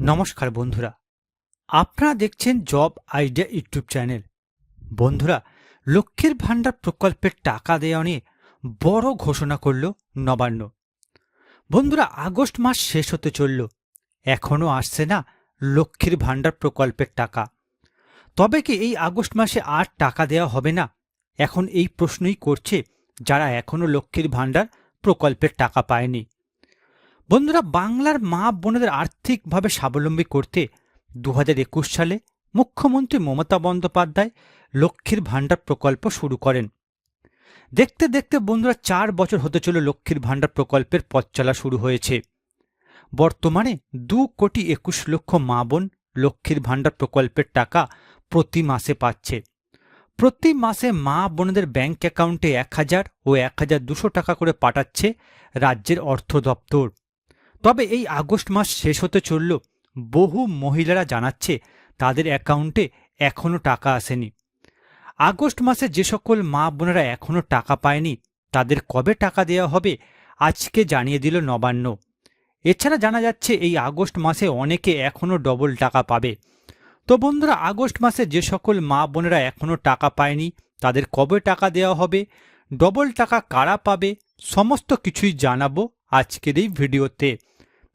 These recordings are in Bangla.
নমস্কার বন্ধুরা। আপনারা দেখছেন জব আইডিয়া ইউটিউব চ্যানেল। বন্ধুরা, লক্ষ্মীর ভাণ্ডার প্রকল্পের টাকা দেওয়া নিয়ে বড় ঘোষণা করল নবান্ন। বন্ধুরা, আগস্ট মাস শেষ হতে চলল। এখনও আসছে না লক্ষ্মীর ভাণ্ডার প্রকল্পের টাকা। তবে কি এই আগস্ট মাসে আর টাকা দেওয়া হবে না? এখন এই প্রশ্নই করছে যারা এখনও লক্ষ্মীর ভাণ্ডার প্রকল্পের টাকা পায়নি। বন্ধুরা, বাংলার মা বোনেদের আর্থিকভাবে স্বাবলম্বী করতে দু একুশ সালে মুখ্যমন্ত্রী মমতা বন্দ্যোপাধ্যায় লক্ষ্মীর ভাণ্ডার প্রকল্প শুরু করেন। দেখতে দেখতে বন্ধুরা, চার বছর হতে চলে লক্ষ্মীর ভাণ্ডার প্রকল্পের পথ চলা শুরু হয়েছে। বর্তমানে দু কোটি একুশ লক্ষ মা বোন লক্ষ্মীর ভাণ্ডার প্রকল্পের টাকা প্রতি মাসে পাচ্ছে। প্রতি মাসে মা বোনদের ব্যাংক অ্যাকাউন্টে এক হাজার ও এক হাজার দুশো টাকা করে পাঠাচ্ছে রাজ্যের অর্থ দপ্তর। তবে এই আগস্ট মাস শেষ হতে চলল। বহু মহিলারা জানাচ্ছে তাদের অ্যাকাউন্টে এখনও টাকা আসেনি। আগস্ট মাসে যে সকল মা বোনেরা এখনও টাকা পায়নি, তাদের কবে টাকা দেওয়া হবে আজকে জানিয়ে দিল নবান্ন। এছাড়া জানা যাচ্ছে এই আগস্ট মাসে অনেকে এখনও ডবল টাকা পাবে। তো বন্ধুরা, আগস্ট মাসে যে সকল মা বোনেরা এখনও টাকা পায়নি, তাদের কবে টাকা দেওয়া হবে, ডবল টাকা কারা পাবে, সমস্ত কিছুই জানাব আজকের এই ভিডিওতে।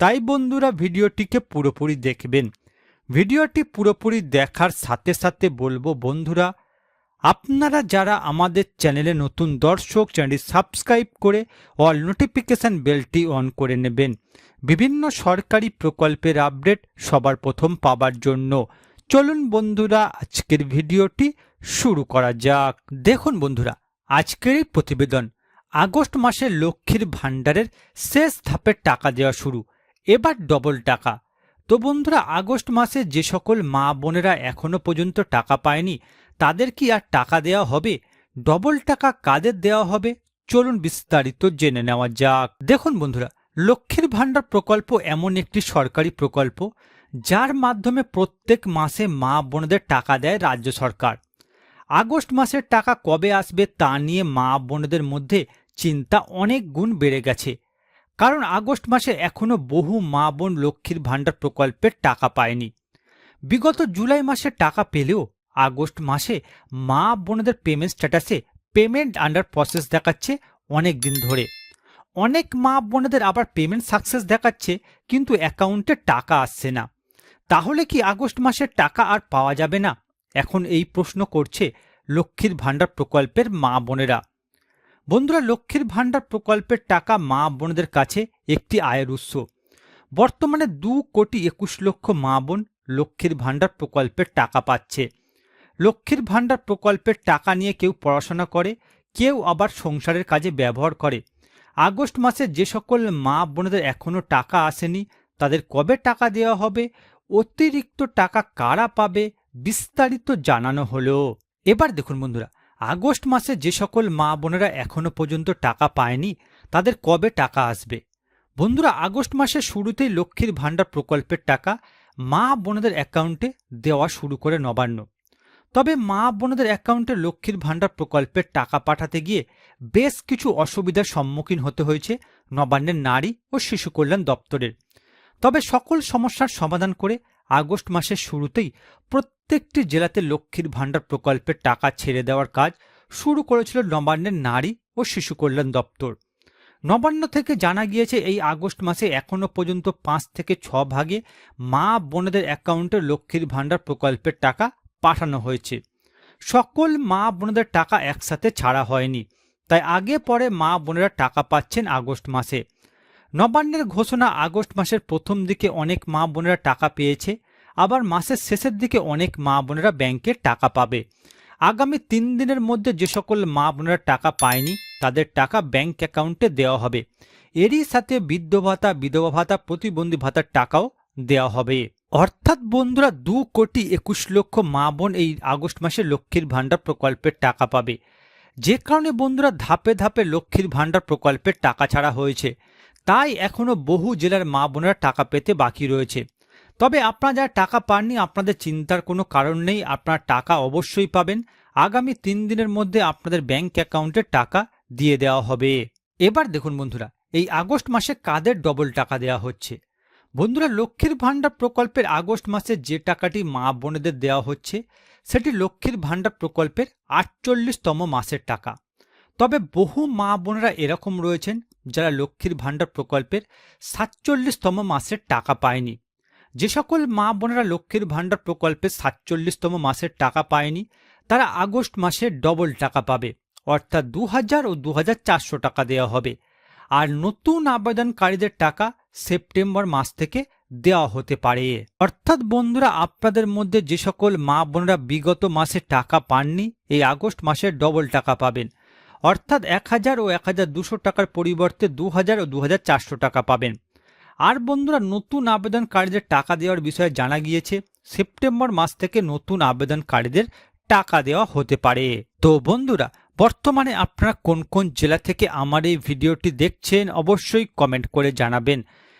তাই বন্ধুরা ভিডিওটিকে পুরোপুরি দেখবেন। ভিডিওটি পুরোপুরি দেখার সাথে সাথে বলব, বন্ধুরা, আপনারা যারা আমাদের চ্যানেলে নতুন দর্শক, চ্যানেলটি সাবস্ক্রাইব করে অল নোটিফিকেশান বেলটি অন করে নেবেন। বিভিন্ন সরকারি প্রকল্পের আপডেট সবার প্রথম পাবার জন্য। চলুন বন্ধুরা, আজকের ভিডিওটি শুরু করা যাক। দেখুন বন্ধুরা, আজকের প্রতিবেদন, আগস্ট মাসে লক্ষ্মীর ভাণ্ডারের শেষ ধাপের টাকা দেওয়া শুরু। এবার ডবল টাকা। তো বন্ধুরা, আগস্ট মাসে যে সকল মা বোনেরা এখনও পর্যন্ত টাকা পায়নি, তাদের কি আর টাকা দেওয়া হবে? ডবল টাকা কাদের দেওয়া হবে? চলুন বিস্তারিত জেনে নেওয়া যাক। দেখুন বন্ধুরা, লক্ষ্মীর ভাণ্ডার প্রকল্প এমন একটি সরকারি প্রকল্প, যার মাধ্যমে প্রত্যেক মাসে মা বোনদের টাকা দেয় রাজ্য সরকার। আগস্ট মাসের টাকা কবে আসবে তা নিয়ে মা বোনদের মধ্যে চিন্তা অনেক গুণ বেড়ে গেছে। কারণ আগস্ট মাসে এখনও বহু মা বোন লক্ষ্মীর ভাণ্ডার প্রকল্পের টাকা পায়নি। বিগত জুলাই মাসে টাকা পেলেও আগস্ট মাসে মা বোনদের পেমেন্ট স্ট্যাটাসে পেমেন্ট আন্ডার প্রসেস দেখাচ্ছে অনেক দিন ধরে। অনেক মা বোনেদের আবার পেমেন্ট সাকসেস দেখাচ্ছে, কিন্তু অ্যাকাউন্টে টাকা আসছে না। তাহলে কি আগস্ট মাসের টাকা আর পাওয়া যাবে না? এখন এই প্রশ্ন করছে লক্ষ্মীর ভাণ্ডার প্রকল্পের মা বোনেরা। বন্ধুরা, লক্ষ্মীর ভাণ্ডার প্রকল্পের টাকা মা বোনদের কাছে একটি আয়ের উৎস। বর্তমানে দু কোটি একুশ লক্ষ মা বোন লক্ষ্মীর ভাণ্ডার প্রকল্পের টাকা পাচ্ছে। লক্ষ্মীর ভাণ্ডার প্রকল্পের টাকা নিয়ে কেউ পড়াশোনা করে, কেউ আবার সংসারের কাজে ব্যবহার করে। আগস্ট মাসে যে সকল মা বোনদের এখনও টাকা আসেনি, তাদের কবে টাকা দেওয়া হবে, অতিরিক্ত টাকা কারা পাবে, বিস্তারিত জানানো হলো। এবার দেখুন বন্ধুরা আগস্ট মাসে যে সকল মা বোনেরা এখনও পর্যন্ত টাকা পায়নি, তাদের কবে টাকা আসবে? বন্ধুরা, আগস্ট মাসের শুরুতেই লক্ষ্মীর ভাণ্ডার প্রকল্পের টাকা মা বোনেদের অ্যাকাউন্টে দেওয়া শুরু করে নবান্ন। তবে মা বোনদের অ্যাকাউন্টে লক্ষ্মীর ভাণ্ডার প্রকল্পের টাকা পাঠাতে গিয়ে বেশ কিছু অসুবিধার সম্মুখীন হতে হয়েছে নবান্নের নারী ও শিশু কল্যাণ দপ্তরের। তবে সকল সমস্যার সমাধান করে আগস্ট মাসের শুরুতেই প্রত্যেকটি জেলাতে লক্ষ্মীর ভাণ্ডার প্রকল্পের টাকা ছেড়ে দেওয়ার কাজ শুরু করেছিল নবান্নের নারী ও শিশু কল্যাণ দপ্তর। নবান্ন থেকে জানা গিয়েছে, এই আগস্ট মাসে এখনও পর্যন্ত পাঁচ থেকে ছ ভাগে মা বোনেদের অ্যাকাউন্টে লক্ষ্মীর ভাণ্ডার প্রকল্পের টাকা পাঠানো হয়েছে। সকল মা বোনেদের টাকা একসাথে ছাড়া হয়নি। তাই আগে পরে মা বোনেরা টাকা পাচ্ছেন আগস্ট মাসে। নবান্নের ঘোষণা আগস্ট মাসের প্রথম দিকে অনেক মা বোনেরা টাকা পেয়েছে, আবার মাসের শেষের দিকে অনেক মা বোনেরা ব্যাংকে টাকা পাবে। আগামী তিন দিনের মধ্যে যে সকল মা বোনেরা টাকা পায়নি, তাদের টাকা ব্যাংক অ্যাকাউন্টে দেওয়া হবে। এরই সাথে বৃদ্ধ ভাতা বিধবা ভাতা, প্রতিবন্ধী ভাতার টাকাও দেওয়া হবে। অর্থাৎ বন্ধুরা, দু কোটি একুশ লক্ষ মা বোন এই আগস্ট মাসে লক্ষ্মীর ভাণ্ডার প্রকল্পের টাকা পাবে। যে কারণে বন্ধুরা, ধাপে ধাপে লক্ষ্মীর ভাণ্ডার প্রকল্পের টাকা ছাড়া হয়েছে। তাই এখনও বহু জেলার মা বোনেরা টাকা পেতে বাকি রয়েছে। তবে আপনারা যারা টাকা পাননি, আপনাদের চিন্তার কোনো কারণ নেই, আপনারা টাকা অবশ্যই পাবেন। আগামী তিন দিনের মধ্যে আপনাদের ব্যাংক অ্যাকাউন্টে টাকা দিয়ে দেওয়া হবে। এবার দেখুন বন্ধুরা, এই আগস্ট মাসে কাদের ডবল টাকা দেওয়া হচ্ছে? বন্ধুরা, লক্ষ্মীর ভাণ্ডার প্রকল্পের আগস্ট মাসে যে টাকাটি মা বোনেদের দেওয়া হচ্ছে, সেটি লক্ষ্মীর ভাণ্ডার প্রকল্পের আটচল্লিশতম মাসের টাকা। তবে বহু মা বোনেরা এরকম রয়েছেন যারা লক্ষ্মীর ভাণ্ডার প্রকল্পের সাতচল্লিশতম মাসের টাকা পায়নি। যে সকল মা বোনেরা লক্ষ্মীর ভাণ্ডার প্রকল্পের সাতচল্লিশতম মাসের টাকা পায়নি, তারা আগস্ট মাসে ডবল টাকা পাবে, অর্থাৎ দু হাজার ও দু চারশো টাকা দেওয়া হবে। আর নতুন আবেদনকারীদের টাকা সেপ্টেম্বর মাস থেকে দেওয়া হতে পারে। অর্থাৎ বন্ধুরা, আপনাদের মধ্যে যে সকল মা বোনেরা বিগত মাসে টাকা পাননি, এই আগস্ট মাসে ডবল টাকা পাবেন। অর্থাৎ এক হাজার ও এক হাজার দুশো টাকার পরিবর্তে দু হাজার ও দু হাজার চারশো টাকা পাবেন। আর বন্ধুরা, নতুন আবেদনকারীদের টাকা দেওয়ার বিষয়ে জানা গিয়েছে, সেপ্টেম্বর মাস থেকে নতুন আবেদনকারীদের টাকা দেওয়া হতে পারে। তো বন্ধুরা, বর্তমানে আপনারা কোন কোন জেলা থেকে আমার এই ভিডিওটি দেখছেন, অবশ্যই কমেন্ট করে জানাবেন।